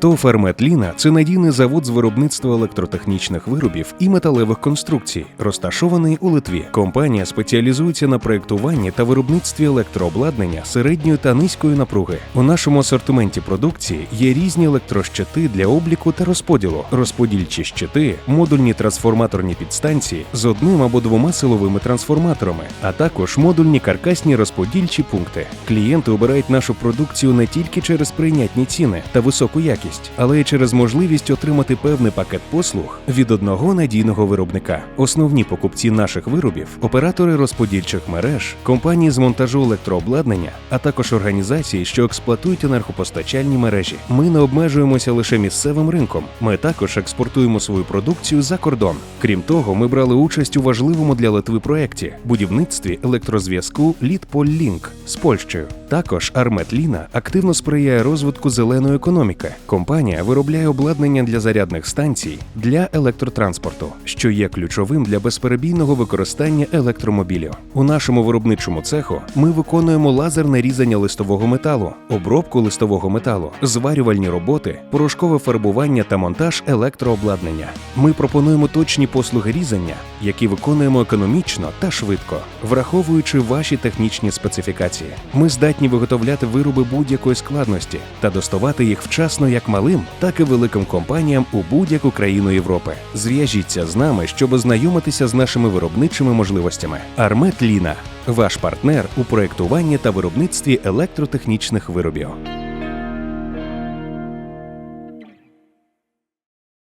ТОВ «Арметліна» – це надійний завод з виробництва електротехнічних виробів і металевих конструкцій, розташований у Литві. Компанія спеціалізується на проєктуванні та виробництві електрообладнання середньої та низької напруги. У нашому асортименті продукції є різні електрощити для обліку та розподілу, розподільчі щити, модульні трансформаторні підстанції з одним або двома силовими трансформаторами, а також модульні каркасні розподільчі пункти. Клієнти обирають нашу продукцію не тільки через прийнятні ціни та високу якість, але й через можливість отримати певний пакет послуг від одного надійного виробника. Основні покупці наших виробів оператори розподільчих мереж, компанії з монтажу електрообладнання, а також організації, що експлуатують енергопостачальні мережі. Ми не обмежуємося лише місцевим ринком. Ми також експортуємо свою продукцію за кордон. Крім того, ми брали участь у важливому для Литви проєкті будівництві електрозв'язку Літполлінк з Польщею. Також Арметліна активно сприяє розвитку зеленої економіки. Компанія виробляє обладнання для зарядних станцій для електротранспорту, що є ключовим для безперебійного використання електромобілів. У нашому виробничому цеху ми виконуємо лазерне різання листового металу, обробку листового металу, зварювальні роботи, порошкове фарбування та монтаж електрообладнання. Ми пропонуємо точні послуги різання, які виконуємо економічно та швидко, враховуючи ваші технічні специфікації. Ми здатні виготовляти вироби будь-якої складності та доставати їх вчасно як малим, так і великим компаніям у будь-яку країну Європи. Зв'яжіться з нами, щоб ознайомитися з нашими виробничими можливостями. Армет Ліна, ваш партнер у проєктуванні та виробництві електротехнічних виробів.